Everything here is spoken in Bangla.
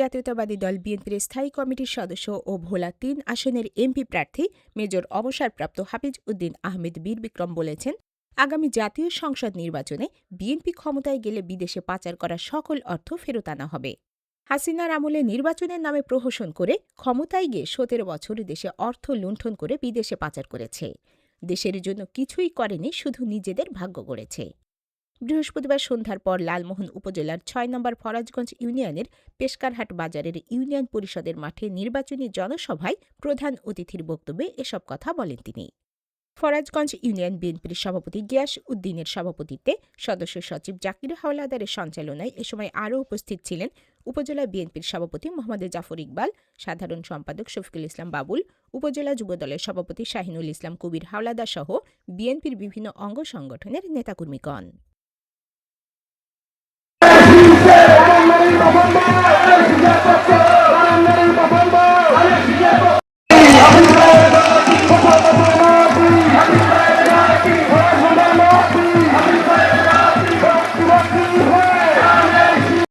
জাতীয়তাবাদী দল বিএনপির স্থায়ী কমিটির সদস্য ও ভোলা তিন আসনের এমপি প্রার্থী মেজর অবসরপ্রাপ্ত হাফিজ উদ্দিন আহমেদ বীর বিক্রম বলেছেন, আগামী জাতীয় সংসদ নির্বাচনে বিএনপি ক্ষমতায় গেলে বিদেশে পাচার করা সকল অর্থ ফেরত আনা হবে। হাসিনার আমলে নির্বাচনের নামে প্রহসন করে ক্ষমতায় গিয়ে সতেরো বছর দেশে অর্থ লুণ্ঠন করে বিদেশে পাচার করেছে। দেশের জন্য কিছুই করেনি, শুধু নিজেদের ভাগ্য গড়েছে। বৃহস্পতিবার সন্ধ্যার পর লালমোহন উপজেলার ছয় নম্বর ফরাজগঞ্জ ইউনিয়নের পেশকারহাট বাজারের ইউনিয়ন পরিষদের মাঠে নির্বাচনী জনসভায় প্রধান অতিথির বক্তব্যে এসব কথা বলেন তিনি। ফরাজগঞ্জ ইউনিয়ন বিএনপির সভাপতি গিয়াস উদ্দিনের সভাপতিত্বে সদস্য সচিব জাকির হাওলাদারের সঞ্চালনায় এ সময় আরও উপস্থিত ছিলেন উপজেলা বিএনপির সভাপতি মোহাম্মদ জাফর ইকবাল, সাধারণ সম্পাদক শফিকুল ইসলাম বাবুল, উপজেলা যুবদলের সভাপতি শাহিনুল ইসলাম কবির হাওলাদার সহ বিএনপির বিভিন্ন অঙ্গ সংগঠনের নেতাকর্মীগণ।